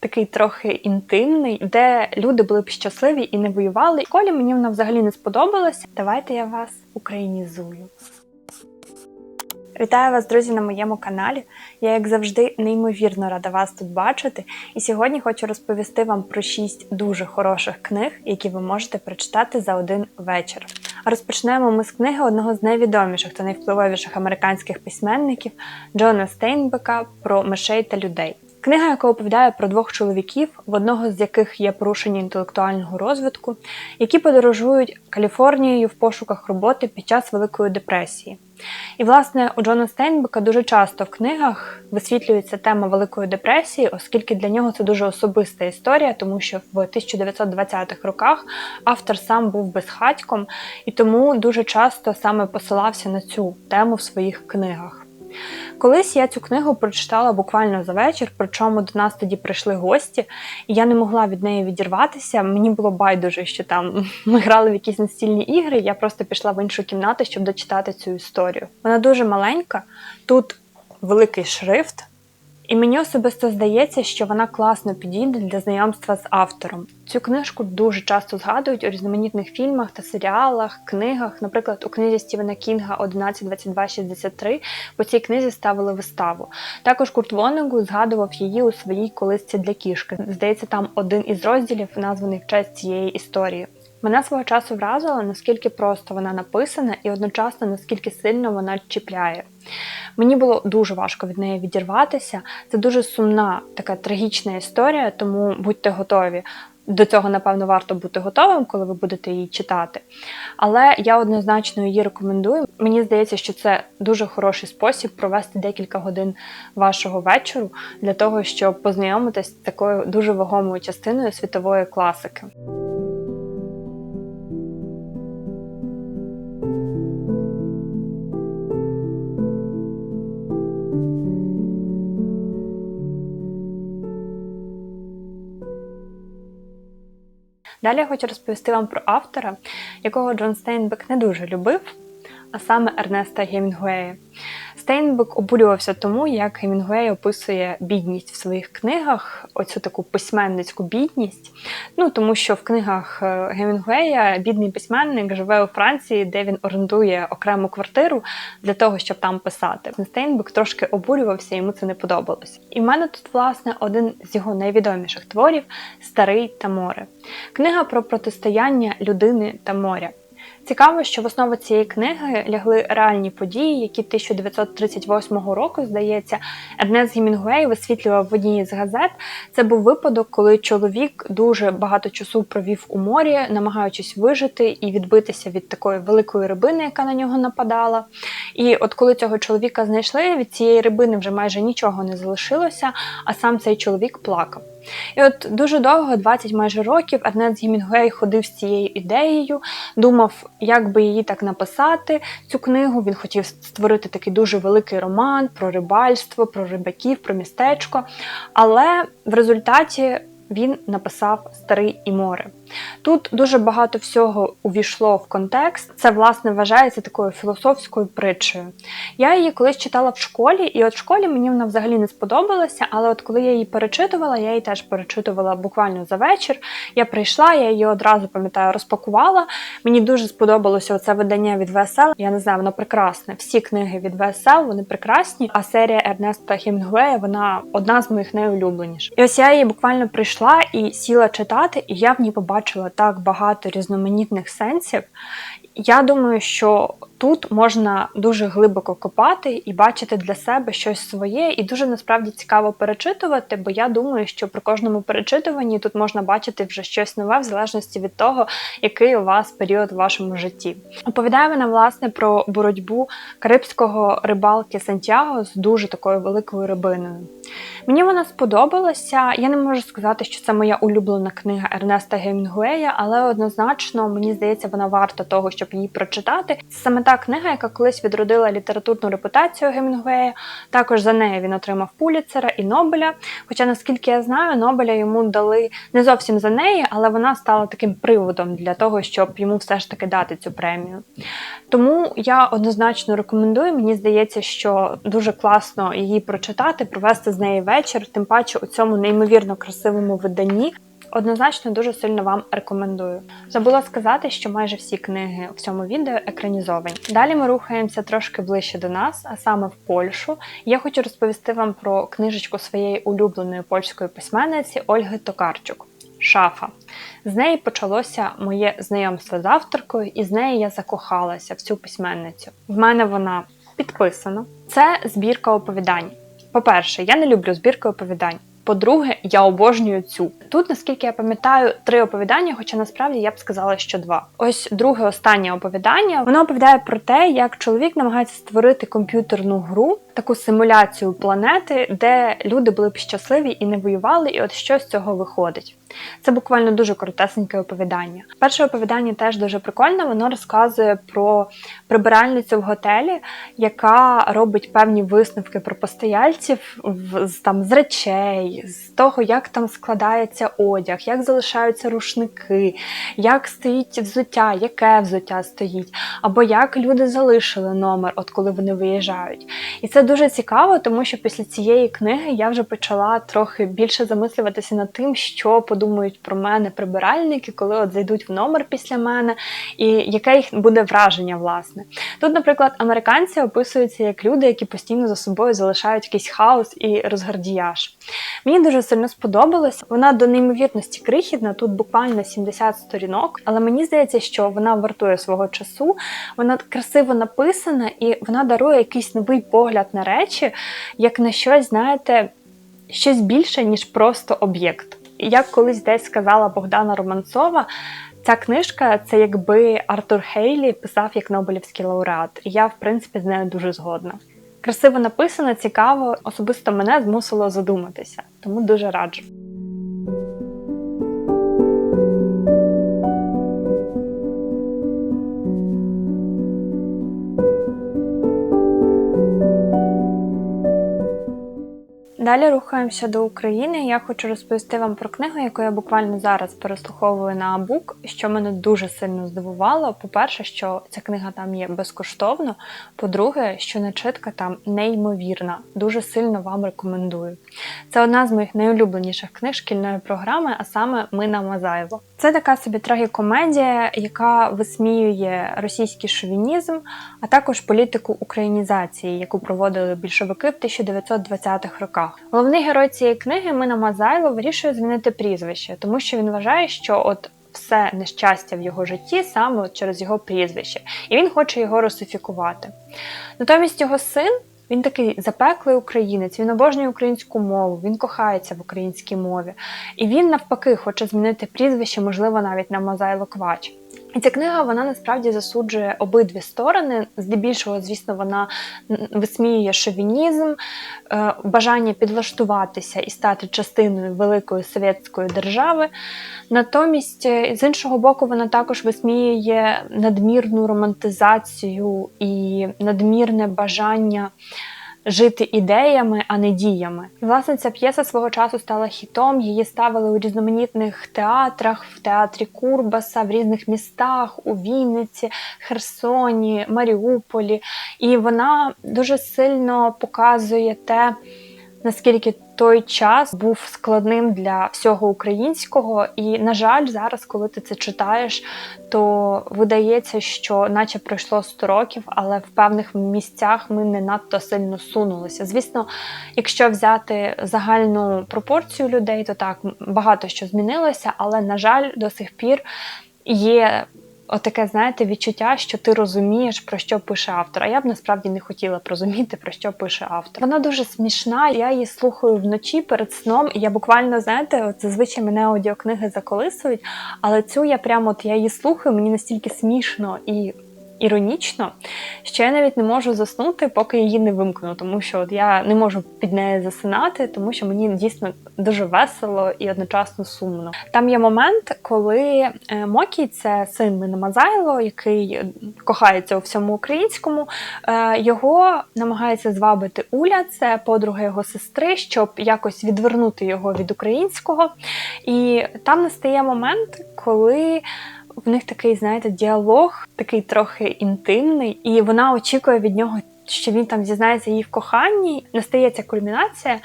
такий трохи інтимний, де люди були б щасливі і не воювали. В школі мені вона взагалі не сподобалася. Давайте я вас українізую. Вітаю вас, друзі, на моєму каналі. Я, як завжди, неймовірно рада вас тут бачити. І сьогодні хочу розповісти вам про шість дуже хороших книг, які ви можете прочитати за один вечір. Розпочнемо ми з книги одного з найвідоміших та найвпливовіших американських письменників Джона Стейнбека про мишей та людей. Книга, яка оповідає про двох чоловіків, в одного з яких є порушення інтелектуального розвитку, які подорожують Каліфорнією в пошуках роботи під час Великої депресії. І, власне, у Джона Стейнбека дуже часто в книгах висвітлюється тема Великої депресії, оскільки для нього це дуже особиста історія, тому що в 1920-х роках автор сам був безхатьком і тому дуже часто саме посилався на цю тему в своїх книгах. Колись я цю книгу прочитала буквально за вечір, причому до нас тоді прийшли гості, і я не могла від неї відірватися. Мені було байдуже, що там ми грали в якісь настільні ігри. Я просто пішла в іншу кімнату, щоб дочитати цю історію. Вона дуже маленька, тут великий шрифт. І мені особисто здається, що вона класно підійде для знайомства з автором. Цю книжку дуже часто згадують у різноманітних фільмах та серіалах, книгах. Наприклад, у книзі Стівена Кінга 11.22.63 по цій книзі ставили виставу. Також Курт Вонегу згадував її у своїй колисці для кішки. Здається, там один із розділів названий в честь цієї історії. Мене свого часу вразило, наскільки просто вона написана, і одночасно наскільки сильно вона чіпляє. Мені було дуже важко від неї відірватися. Це дуже сумна, така трагічна історія, тому будьте готові. До цього, напевно, варто бути готовим, коли ви будете її читати. Але я однозначно її рекомендую. Мені здається, що це дуже хороший спосіб провести декілька годин вашого вечору для того, щоб познайомитись з такою дуже вагомою частиною світової класики. Далі я хочу розповісти вам про автора, якого Джон Стейнбек не дуже любив, а саме Ернеста Гемінгуея. Стейнбек обурювався тому, як Гемінгуей описує бідність в своїх книгах, оцю таку письменницьку бідність. Ну тому що в книгах е, Гемінгуея бідний письменник живе у Франції, де він орендує окрему квартиру для того, щоб там писати. Стейнбек трошки обурювався, йому це не подобалось. І в мене тут, власне, один з його найвідоміших творів Старий та море. Книга про протистояння людини та моря. Цікаво, що в основу цієї книги лягли реальні події, які 1938 року, здається, Ернест Гімінгуей висвітлював в одній з газет. Це був випадок, коли чоловік дуже багато часу провів у морі, намагаючись вижити і відбитися від такої великої рибини, яка на нього нападала. І от коли цього чоловіка знайшли, від цієї рибини вже майже нічого не залишилося, а сам цей чоловік плакав. І от дуже довго, 20 майже років, Ернест Гімінгуей ходив з цією ідеєю, думав, як би її так написати, цю книгу. Він хотів створити такий дуже великий роман про рибальство, про рибаків, про містечко. Але в результаті він написав Старий і море. Тут дуже багато всього увійшло в контекст. Це, власне, вважається такою філософською притчею. Я її колись читала в школі, і от в школі мені вона взагалі не сподобалася, але от коли я її перечитувала, я її теж перечитувала буквально за вечір. Я прийшла, я її одразу пам'ятаю, розпакувала. Мені дуже сподобалося це видання від ВСЛ. Я не знаю, воно прекрасне. Всі книги від ВСЛ, вони прекрасні. А серія Ернеста Хемінгуея, вона одна з моїх найулюбленіших. І ось я її буквально прийшла і сіла читати, і я в ній побачила побачила так багато різноманітних сенсів. Я думаю, що тут можна дуже глибоко копати і бачити для себе щось своє, і дуже насправді цікаво перечитувати, бо я думаю, що при кожному перечитуванні тут можна бачити вже щось нове, в залежності від того, який у вас період в вашому житті. Оповідає вона власне про боротьбу карибського рибалки Сантьяго з дуже такою великою рибиною. Мені вона сподобалася. Я не можу сказати, що це моя улюблена книга Ернеста Гемінгуея, але однозначно мені здається, вона варта того, щоб її прочитати. Саме та книга, яка колись відродила літературну репутацію Гемінгуея. Також за неї він отримав Пуліцера і Нобеля. Хоча, наскільки я знаю, Нобеля йому дали не зовсім за неї, але вона стала таким приводом для того, щоб йому все ж таки дати цю премію. Тому я однозначно рекомендую. Мені здається, що дуже класно її прочитати, провести з неї вечір, тим паче у цьому неймовірно красивому виданні. Однозначно дуже сильно вам рекомендую. Забула сказати, що майже всі книги в цьому відео екранізовані. Далі ми рухаємося трошки ближче до нас, а саме в Польщу. Я хочу розповісти вам про книжечку своєї улюбленої польської письменниці Ольги Токарчук. Шафа. З неї почалося моє знайомство з авторкою, і з неї я закохалася в цю письменницю. В мене вона підписана. Це збірка оповідань. По-перше, я не люблю збірки оповідань. По-друге, я обожнюю цю. Тут, наскільки я пам'ятаю, три оповідання, хоча насправді я б сказала, що два. Ось друге останнє оповідання. Воно оповідає про те, як чоловік намагається створити комп'ютерну гру, таку симуляцію планети, де люди були б щасливі і не воювали, і от що з цього виходить. Це буквально дуже коротесеньке оповідання. Перше оповідання теж дуже прикольне. Воно розказує про прибиральницю в готелі, яка робить певні висновки про постояльців з, там, з речей, з того, як там складається одяг, як залишаються рушники, як стоїть взуття, яке взуття стоїть, або як люди залишили номер, от коли вони виїжджають. І це дуже цікаво, тому що після цієї книги я вже почала трохи більше замислюватися над тим, що подумають про мене прибиральники, коли от зайдуть в номер після мене, і яке їх буде враження, власне. Тут, наприклад, американці описуються як люди, які постійно за собою залишають якийсь хаос і розгардіяж. Мені дуже сильно сподобалось. Вона до неймовірності крихітна, тут буквально 70 сторінок, але мені здається, що вона вартує свого часу, вона красиво написана і вона дарує якийсь новий погляд на речі, як на щось, знаєте, щось більше, ніж просто об'єкт. Як колись десь сказала Богдана Романцова, ця книжка це якби Артур Хейлі писав як Нобелівський лауреат. І я, в принципі, з нею дуже згодна. Красиво написано, цікаво, особисто мене змусило задуматися, тому дуже раджу. Далі рухаємося до України. Я хочу розповісти вам про книгу, яку я буквально зараз переслуховую на Абук, що мене дуже сильно здивувало. По-перше, що ця книга там є безкоштовно. По-друге, що начитка там неймовірна. Дуже сильно вам рекомендую. Це одна з моїх найулюбленіших книг шкільної програми, а саме Мина Мазайло. Це така собі трагікомедія, яка висміює російський шовінізм, а також політику українізації, яку проводили більшовики в 1920-х роках. Головний герой цієї книги Мина Мазайло вирішує змінити прізвище, тому що він вважає, що от все нещастя в його житті саме через його прізвище, і він хоче його русифікувати. Натомість його син. Він такий запеклий українець, він обожнює українську мову, він кохається в українській мові. І він навпаки хоче змінити прізвище, можливо, навіть на Мазайло Квач. І ця книга вона насправді засуджує обидві сторони. Здебільшого, звісно, вона висміює шовінізм, е, бажання підлаштуватися і стати частиною великої совєтської держави. Натомість, е, з іншого боку, вона також висміює надмірну романтизацію і надмірне бажання жити ідеями, а не діями. І, власне, ця п'єса свого часу стала хітом. Її ставили у різноманітних театрах, в театрі Курбаса, в різних містах, у Вінниці, Херсоні, Маріуполі. І вона дуже сильно показує те наскільки той час був складним для всього українського, і, на жаль, зараз, коли ти це читаєш, то видається, що наче пройшло 100 років, але в певних місцях ми не надто сильно сунулися. Звісно, якщо взяти загальну пропорцію людей, то так багато що змінилося, але на жаль, до сих пір є отаке, знаєте, відчуття, що ти розумієш, про що пише автор. А я б насправді не хотіла б розуміти, про що пише автор. Вона дуже смішна. Я її слухаю вночі перед сном. І я буквально, знаєте, от зазвичай мене аудіокниги заколисують, але цю я прямо от я її слухаю, мені настільки смішно і іронічно, що я навіть не можу заснути, поки її не вимкну, тому що от я не можу під нею засинати, тому що мені дійсно дуже весело і одночасно сумно. Там є момент, коли е, Мокі це син Мина Мазайло, який кохається у всьому українському. е, Його намагається звабити Уля, це подруга його сестри, щоб якось відвернути його від українського. І там настає момент, коли в них такий, знаєте, діалог, такий трохи інтимний, і вона очікує від нього, що він там зізнається їй в коханні. Настає ця кульмінація,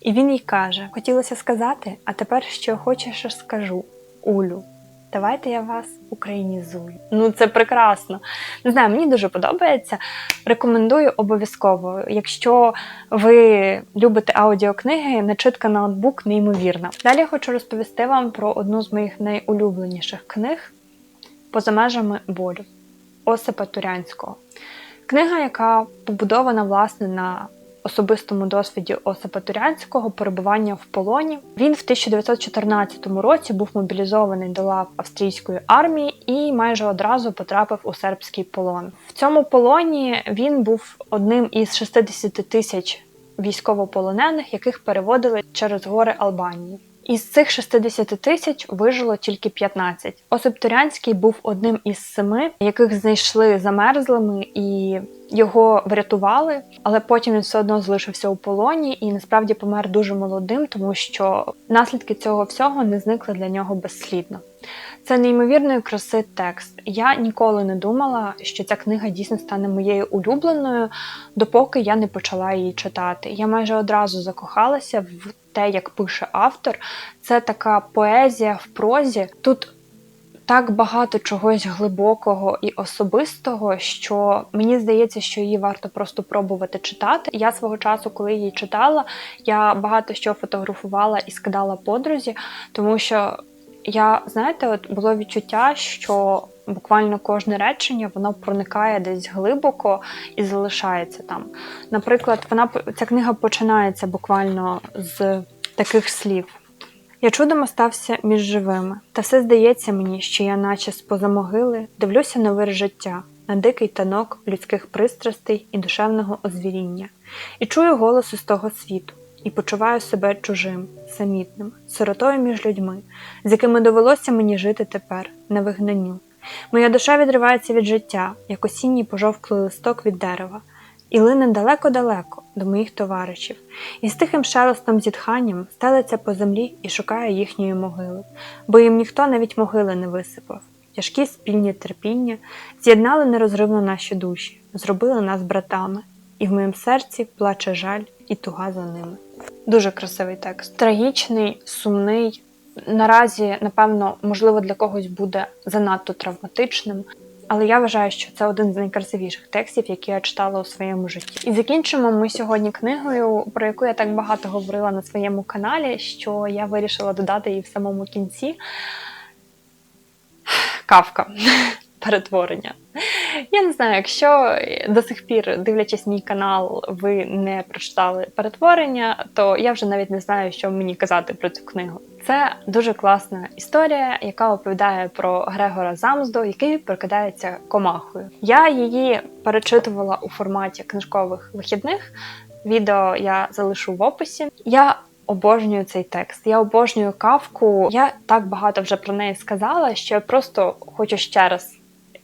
і він їй каже: Хотілося сказати, а тепер що хочеш, скажу, Улю. Давайте я вас українізую. Ну це прекрасно. Не знаю, мені дуже подобається. Рекомендую обов'язково. Якщо ви любите аудіокниги, начитка на ноутбук неймовірна. Далі хочу розповісти вам про одну з моїх найулюбленіших книг поза межами болю Осипа Турянського. Книга, яка побудована власне на особистому досвіді Осипа Турянського перебування в полоні. Він в 1914 році був мобілізований до лав австрійської армії і майже одразу потрапив у сербський полон. В цьому полоні він був одним із 60 тисяч військовополонених, яких переводили через гори Албанії. Із цих 60 тисяч вижило тільки 15. Осип Турянський був одним із семи, яких знайшли замерзлими і його врятували, але потім він все одно залишився у полоні і насправді помер дуже молодим, тому що наслідки цього всього не зникли для нього безслідно. Це неймовірної краси текст. Я ніколи не думала, що ця книга дійсно стане моєю улюбленою, допоки я не почала її читати. Я майже одразу закохалася в те, як пише автор. Це така поезія в прозі. Тут так багато чогось глибокого і особистого, що мені здається, що її варто просто пробувати читати. Я свого часу, коли її читала, я багато що фотографувала і скидала подрузі, тому що я, знаєте, от було відчуття, що буквально кожне речення воно проникає десь глибоко і залишається там. Наприклад, вона ця книга починається буквально з таких слів. Я чудом остався між живими, та все здається мені, що я, наче з-поза могили, дивлюся на вир життя, на дикий танок людських пристрастей і душевного озвіріння, і чую голос із того світу, і почуваю себе чужим, самітним, сиротою між людьми, з якими довелося мені жити тепер, на вигнанню. Моя душа відривається від життя, як осінній пожовклий листок від дерева, і лине далеко-далеко до моїх товаришів, і з тихим шелестом зітханням стелиться по землі і шукає їхньої могили, бо їм ніхто навіть могили не висипав. Тяжкі спільні терпіння з'єднали нерозривно наші душі, зробили нас братами, і в моєму серці плаче жаль і туга за ними. Дуже красивий текст, трагічний, сумний. Наразі, напевно, можливо, для когось буде занадто травматичним, але я вважаю, що це один з найкрасивіших текстів, які я читала у своєму житті. І закінчимо ми сьогодні книгою, про яку я так багато говорила на своєму каналі, що я вирішила додати її в самому кінці. Кавка. Перетворення. Я не знаю, якщо до сих пір, дивлячись мій канал, ви не прочитали перетворення, то я вже навіть не знаю, що мені казати про цю книгу. Це дуже класна історія, яка оповідає про Грегора Замзду, який прокидається комахою. Я її перечитувала у форматі книжкових вихідних. Відео я залишу в описі. Я обожнюю цей текст. Я обожнюю кавку. Я так багато вже про неї сказала, що я просто хочу ще раз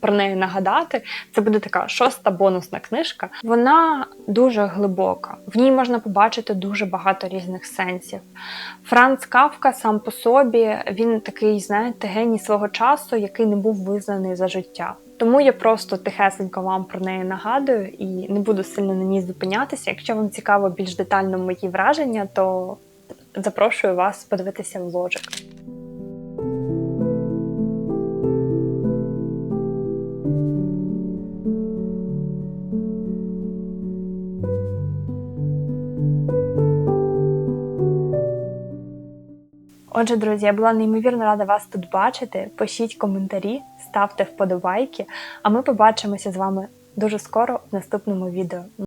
про неї нагадати. Це буде така шоста бонусна книжка. Вона дуже глибока. В ній можна побачити дуже багато різних сенсів. Франц Кавка сам по собі він такий, знаєте, геній свого часу, який не був визнаний за життя. Тому я просто тихесенько вам про неї нагадую і не буду сильно на ній зупинятися. Якщо вам цікаво більш детально мої враження, то запрошую вас подивитися вложик. Отже, друзі, я була неймовірно рада вас тут бачити. Пишіть коментарі, ставте вподобайки, а ми побачимося з вами дуже скоро в наступному відео.